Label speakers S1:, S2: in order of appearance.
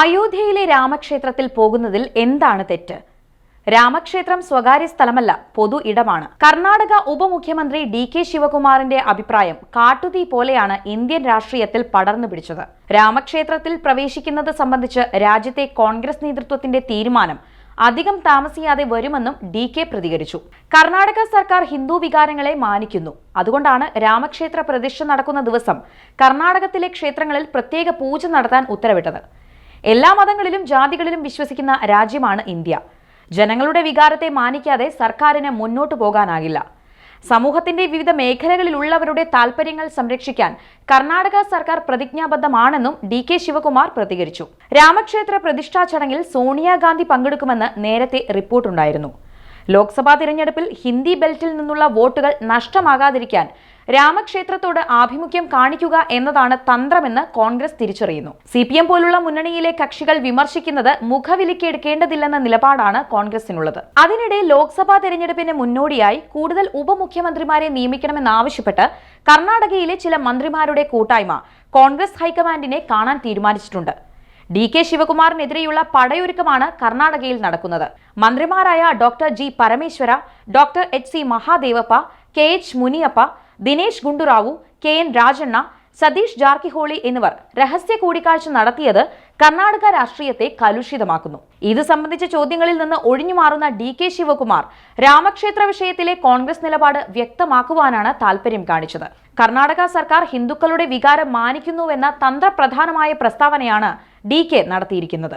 S1: അയോധ്യയിലെ രാമക്ഷേത്രത്തിൽ പോകുന്നതിൽ എന്താണ് തെറ്റ്? രാമക്ഷേത്രം സ്വകാര്യ സ്ഥലമല്ല പൊതു ഇടമാണ്. കർണാടക ഉപമുഖ്യമന്ത്രി ഡി കെ ശിവകുമാറിന്റെ അഭിപ്രായം കാട്ടുതീ പോലെയാണ് ഇന്ത്യൻ രാഷ്ട്രീയത്തിൽ പടർന്നു പിടിച്ചത്. രാമക്ഷേത്രത്തിൽ പ്രവേശിക്കുന്നത് സംബന്ധിച്ച് രാജ്യത്തെ കോൺഗ്രസ് നേതൃത്വത്തിന്റെ തീരുമാനം അധികം താമസിയാതെ വരുമെന്നും ഡി കെ പ്രതികരിച്ചു. കർണാടക സർക്കാർ ഹിന്ദു വികാരങ്ങളെ മാനിക്കുന്നു. അതുകൊണ്ടാണ് രാമക്ഷേത്ര പ്രതിഷ്ഠ നടക്കുന്ന ദിവസം കർണാടകത്തിലെ ക്ഷേത്രങ്ങളിൽ പ്രത്യേക പൂജ നടത്താൻ ഉത്തരവിട്ടത്. എല്ലാ മതങ്ങളിലും ജാതികളിലും വിശ്വസിക്കുന്ന രാജ്യമാണ് ഇന്ത്യ. ജനങ്ങളുടെ വികാരത്തെ മാനിക്കാതെ സർക്കാരിന് മുന്നോട്ടു പോകാനാകില്ല. സമൂഹത്തിന്റെ വിവിധ മേഖലകളിലുള്ളവരുടെ താൽപര്യങ്ങൾ സംരക്ഷിക്കാൻ കർണാടക സർക്കാർ പ്രതിജ്ഞാബദ്ധമാണെന്നും ഡി കെ ശിവകുമാർ പ്രതികരിച്ചു. രാമക്ഷേത്ര പ്രതിഷ്ഠാ ചടങ്ങിൽ സോണിയാഗാന്ധി പങ്കെടുക്കുമെന്ന് നേരത്തെ റിപ്പോർട്ടുണ്ടായിരുന്നു. ലോക്സഭാ തിരഞ്ഞെടുപ്പിൽ ഹിന്ദി ബെൽറ്റിൽ നിന്നുള്ള വോട്ടുകൾ നഷ്ടമാകാതിരിക്കാൻ രാമക്ഷേത്രത്തോട് ആഭിമുഖ്യം കാണിക്കുക എന്നതാണ് തന്ത്രമെന്ന് കോൺഗ്രസ് തിരിച്ചറിയുന്നു. സി പി എം പോലുള്ള മുന്നണിയിലെ കക്ഷികൾ വിമർശിക്കുന്നത് മുഖവിലയ്ക്ക് എടുക്കേണ്ടതില്ലെന്ന നിലപാടാണ് കോൺഗ്രസിനുള്ളത്. അതിനിടെ ലോക്സഭാ തെരഞ്ഞെടുപ്പിന് മുന്നോടിയായി കൂടുതൽ ഉപമുഖ്യമന്ത്രിമാരെ നിയമിക്കണമെന്നാവശ്യപ്പെട്ട് കർണാടകയിലെ ചില മന്ത്രിമാരുടെ കൂട്ടായ്മ കോൺഗ്രസ് ഹൈക്കമാൻഡിനെ കാണാൻ തീരുമാനിച്ചിട്ടുണ്ട്. ഡി കെ ശിവകുമാറിനെതിരെയുള്ള പടയൊരുക്കമാണ് കർണാടകയിൽ നടക്കുന്നത്. മന്ത്രിമാരായ doctor G Parameshwara doctor H C Mahadevappa K H Muniyappa Dinesh Gundurao K N Rajanna Satish Jarkiholi എന്നിവർ രഹസ്യ കൂടിക്കാഴ്ച നടത്തിയത് കർണാടക രാഷ്ട്രീയത്തെ കലുഷിതമാക്കുന്നു. ഇത് സംബന്ധിച്ച ചോദ്യങ്ങളിൽ നിന്ന് ഒഴിഞ്ഞു മാറുന്ന ഡി കെ ശിവകുമാർ രാമക്ഷേത്ര വിഷയത്തിലെ കോൺഗ്രസ് നിലപാട് വ്യക്തമാക്കുവാനാണ് താൽപര്യം കാണിച്ചത്. കർണാടക സർക്കാർ ഹിന്ദുക്കളുടെ വികാരം മാനിക്കുന്നുവെന്ന തന്ത്രപ്രധാനമായ പ്രസ്താവനയാണ് ഡി കെ നടത്തിയിരിക്കുന്നത്